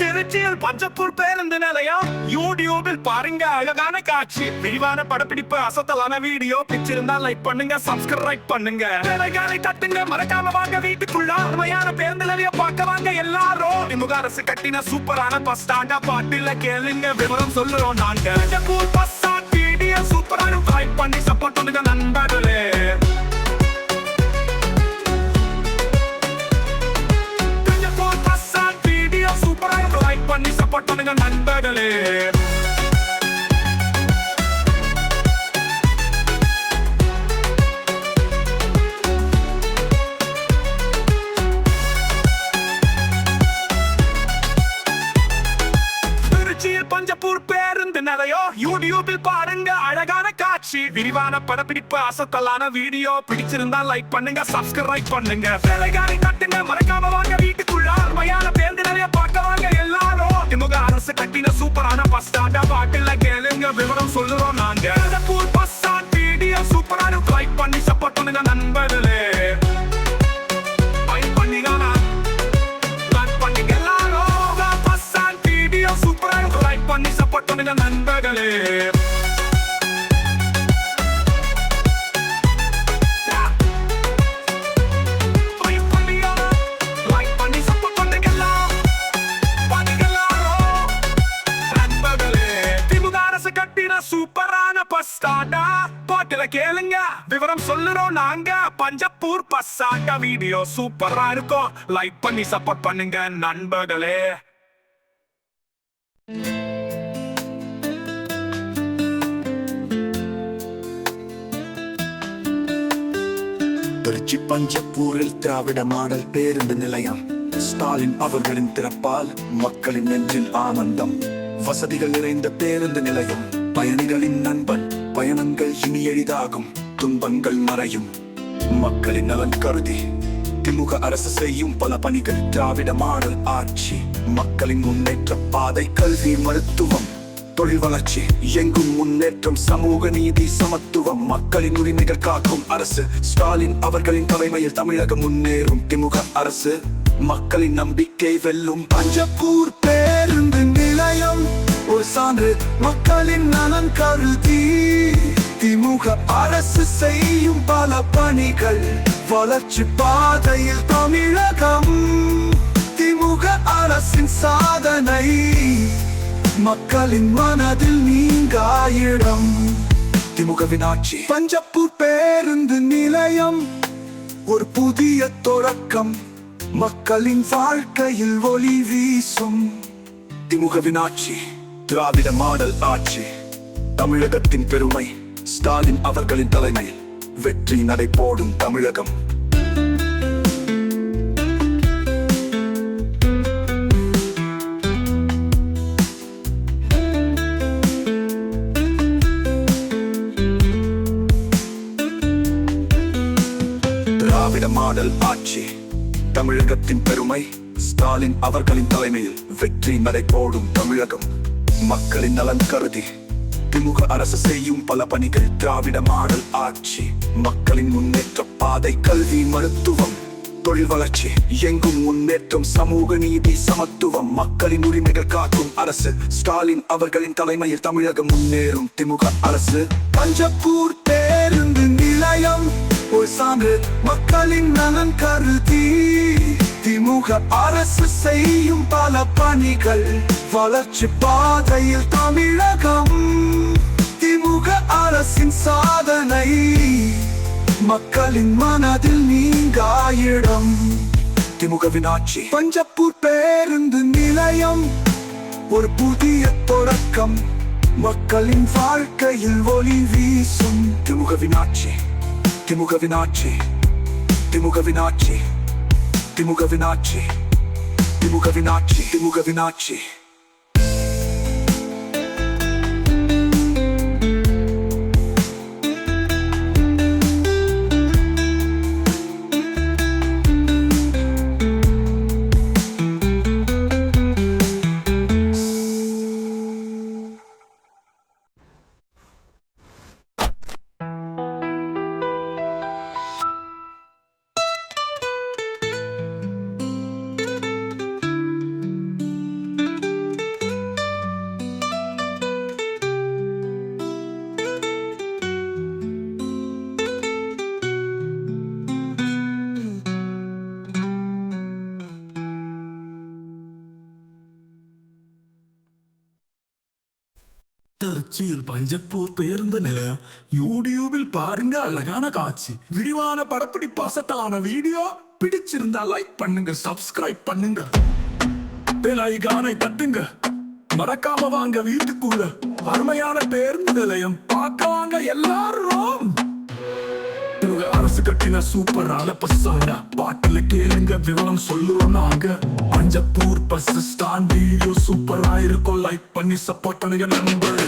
திருச்சியில் பஞ்சப்பூர் பேருந்து நிலையம். யூடியூபில் பாருங்க அழகான காட்சி. விரிவான படப்பிடிப்பு அசத்தலான வீடியோ. பிடிச்சிருந்தா லைக் பண்ணுங்க சப்ஸ்கிரைப் பண்ணுங்க. வேலைகளை தட்டுங்க மறக்காம வாங்க வீட்டுக்குள்ள அருமையான பேருந்து நிலையம் பார்க்க வாங்க எல்லாரும். திமுக அரசு கட்டின சூப்பரான பஸ் ஸ்டாண்டா பாட்டில கேளுங்க விவரம் சொல்லுறோம் நாங்க. பஞ்சப்பூர் பஸ் ஸ்டாண்ட் வீடியோ சூப்பரான ட்ரை பண்ணி சப்போர்ட் பண்ணுங்க நண்பர்களே. பண்ணி பண்ணுங்க நண்பர்களே. திருச்சியில் பஞ்சப்பூர் பேருந்து நிலையம். யூடியூபில் பாருங்க அழகான காட்சி. விரிவான படப்பிடிப்பு அசத்தலான வீடியோ. பிடிச்சிருந்தா லைக் பண்ணுங்க சப்ஸ்கிரைப் பண்ணுங்க. வேலைகாரி தட்டுங்க மறக்காம வாங்க. நண்பர்களே சொல்லுறோம் நாங்க பஞ்சப்பூர் பசாட்ட வீடியோ சூப்பரா இருக்கும். லைக் பண்ணி சப்போர்ட் பண்ணுங்க நண்பர்களே. திருச்சி பஞ்சப்பூரில் திராவிட மாடல் பேருந்து நிலையம். ஸ்டாலின் அவர்களின் திறப்பால் மக்களின் நெஞ்சில் ஆனந்தம். வசதிகள் நிறைந்த பேருந்து நிலையம். பயணிகளின் நண்பன் பயணங்கள் இனி எளிதாகும். துன்பங்கள் மறையும். மக்களின் நலன் கருதி திமுக அரசு செய்யும் பல பணிகள் திராவிட மாடல் ஆட்சி. மக்களின் முன்னேற்ற பாதை கல்வி மருத்துவம் தொழில் வளர்ச்சி எங்கும் முன்னேற்றம் சமூக நீதி சமத்துவம் மக்களின் உரிமைகள் காக்கும் அரசு. ஸ்டாலின் அவர்களின் தலைமையில் தமிழகம் முன்னேறும். திமுக அரசு மக்களின் நம்பிக்கை வெல்லும். பஞ்சப்பூர் பேருந்து நிலையம் ஒரு சான்று மக்களின் நலன் கருதி. அதிமுக அரசு செய்யும் பல பணிகள். வளர்ச்சி பாதையில் தமிழகம். திமுக அரசின் சாதனை. மக்களின் மனதில் நீங்காயிடம். திமுகவின் ஆட்சி பஞ்சப்பூர் பேருந்து நிலையம். ஒரு புதிய தொடக்கம். மக்களின் வாழ்க்கையில் ஒளி வீசும். திமுகவின் ஆட்சி திராவிட மாடல் ஆட்சி. தமிழகத்தின் பெருமை. ஸ்டாலின் அவர்களின் தலைமையில் வெற்றி நடை போடும் தமிழகம். திராவிட மாடல் ஆட்சி. தமிழகத்தின் பெருமை ஸ்டாலின் அவர்களின் தலைமையில் வெற்றி நடை போடும் தமிழகம். மக்களின் நலன் கருதி. திமுக அரசு செய்யும் பல பணிகள் திராவிட மாடல் ஆட்சி. மக்களின் முன்னேற்ற பாதை கல்வி மருத்துவம் தொழில் வளர்ச்சி. எங்கும் முன்னேற்றம் சமூக நீதி சமத்துவம். மக்களின் உரிமைகள் காக்கும் அரசு. ஸ்டாலின் அவர்களின் தலைமையில் தமிழகம் முன்னேறும். திமுக அரசு பஞ்சப்பூர் பேருந்து நிலையம். ஒரு சான்று மக்களின் நலன் கருதி. திமுக அரசு செய்யும் பல பணிகள். வளர்ச்சி பாதையில் தமிழகம் சமூக அரசின் சாதனை. மக்களின் மனதில் நீங்காயிடம். திமுகவின் ஆட்சி பஞ்சப்பூர் பேருந்து நிலையம். ஒரு புதிய தொடக்கம். மக்களின் வாழ்க்கையில் ஒளி வீசும். திமுகவின் ஆட்சி திமுகவின் ஆட்சி திமுகவின் ஆட்சி திமுகவின் ஆட்சி திமுகவின் ஆட்சி திமுகவின் ஆட்சி கொச்சியில் பஞ்சப்பூர் பேருந்து நிலையம் யூடியூபில் பாருங்க அழகான காட்சி விரிவான படப்பிடி அசத்தலான வீடியோ பிடிச்சிருந்தா லைக் பண்ணுங்க சப்ஸ்கிரைப் பண்ணுங்க பெல் ஐகானை தட்டுங்க மறக்காம வாங்க வீட்டுக்குள்ள அருமையான பேருந்து நிலையம் பார்க்க வாங்க எல்லாரும் இவங்க அரசு கட்டின சூப்பரான பஸ்ஸாங்க பாட்டுல கேளுங்க. விவரம் சொல்லுவோம் நாங்க. பஞ்சப்பூர் பஸ் ஸ்டாண்ட் வீடியோ சூப்பரா இருக்கும். லைக் பண்ணி சப்போர்ட் பண்ணுங்க நண்பர்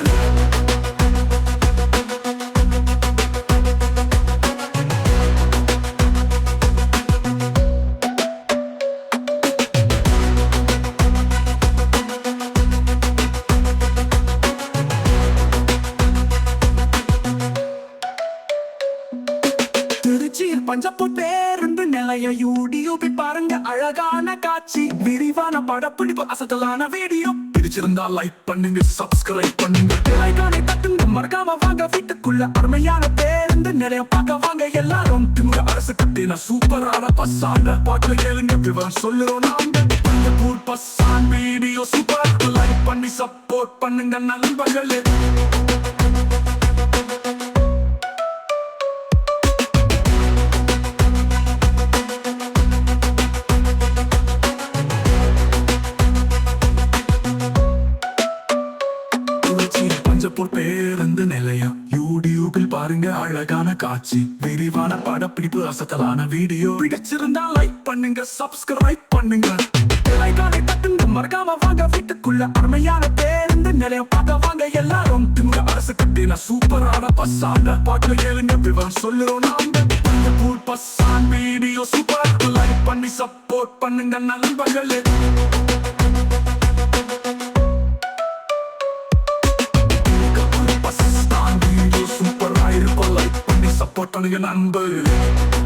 பஞ்சப்பு பேருந்து நிலைய யூடியூபி பாருங்க அழகான காட்சி. விரிவான படப்பிடிப்பு அசத்தலான வீடியோ பிடிச்சிருந்தா லைக் பண்ணுங்க சப்ஸ்கிரைப் பண்ணுங்க. லைக்கானை தட்டுங்க மறக்காம வாங்க வீட்டுக்குள்ள அருமையான பேருந்து நிலையம் பார்க்க வாங்க. எல்லாரும் திமுக அரசு கட்டின சூப்பரான பஸ்ஸான பாட்டு கேளுங்க விவரம் சொல்லுறோம் நாங்க. பஞ்சப்பூர் பஸ்ஸான் வீடியோ சூப்பர் லைக் பண்ணி சப்போர்ட் பண்ணுங்க நண்பர்களே. பஞ்சப்பூர் பேருந்து நிலையம். யூடியூபில் பாருங்க அழகான காட்சி. விரிவான படப்பிடிப்பு அசத்தலான வீடியோ பிடிச்சிருந்தா லைக் பண்ணுங்க சப்ஸ்கிரைப் பண்ணுங்க. லைக்கானை தட்டுங்க மறக்காம வாங்க. வீட்டுக்குள்ள அருமையான பேருந்து நிலையம். பார்க்க வாங்க எல்லாரும். திமுக அரசு கட்டின சூப்பரான பஸ்ஸான பாட்டு கேளுங்க விவரம் சொல்லுறோம் நாங்க பஞ்சப்பூர் பஸ்ஸான் வீடியோ சூப்பர் லைக் பண்ணி சப்போர்ட் பண்ணுங்க நண்பர்களே. Bus stand